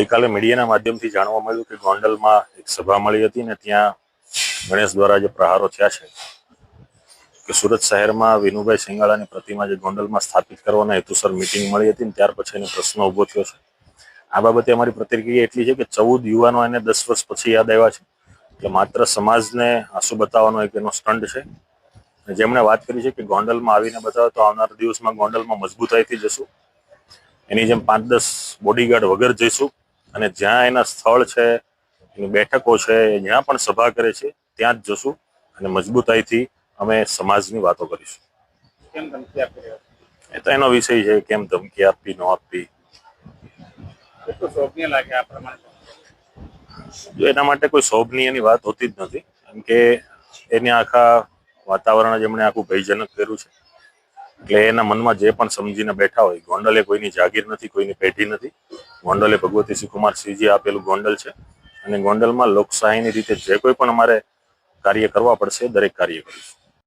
ગઈકાલે મીડિયાના માધ્યમથી જાણવા મળ્યું કે ગોંડલમાં એક સભા મળી હતી ને ત્યાં ગણેશ દ્વારા જે પ્રહારો થયા છે, કે સુરત શહેરમાં વિનુભાઈ સિંગાળાની પ્રતિમા જે ગોંડલમાં સ્થાપિત કરવાના હેતુસર મિટિંગ મળી હતી ને ત્યાર પછી એનો પ્રશ્ન ઊભો થયો છે. આ બાબતે અમારી પ્રતિક્રિયા એટલી છે કે ચૌદ યુવાનો એને દસ વર્ષ પછી યાદ આવ્યા છે. એટલે માત્ર સમાજને આંસુ બતાવવાનો એક એનો સ્ટંટ છે. જેમણે વાત કરી છે કે ગોંડલમાં આવીને બતાવે તો આવનાર દિવસમાં ગોંડલમાં મજબૂતાઈથી જશું. એની જેમ પાંચ દસ બોડીગાર્ડ વગર જઈશું. અને જ્યાં એના સ્થળ છે એની બેઠકો છે જ્યાં પણ સભા કરે છે ત્યાં જ જશું અને મજબૂતાઈથી અમે સમાજની વાતો કરીશું. કેમ ધમકી આપી એ તો એનો વિષય છે કેમ ધમકી આપવી ન આપવી. લાગે જો એના માટે કોઈ શોભનીયની વાત હોતી જ નથી કેમ કે એને આખા વાતાવરણ જ એમણે આખું ભયજનક કર્યું છે. એટલે એના મનમાં જે પણ સમજીને બેઠા હોય, ગોંડલે કોઈની જાગીર નથી, કોઈની પેઢી નથી. ગોંડલે ભગવતી શ્રી કુમાર સિંહજી આપેલું ગોંડલ છે. અને ગોંડલમાં લોકશાહીની રીતે જે કોઈ પણ અમારે કાર્ય કરવા પડશે, દરેક કાર્ય કરીશું.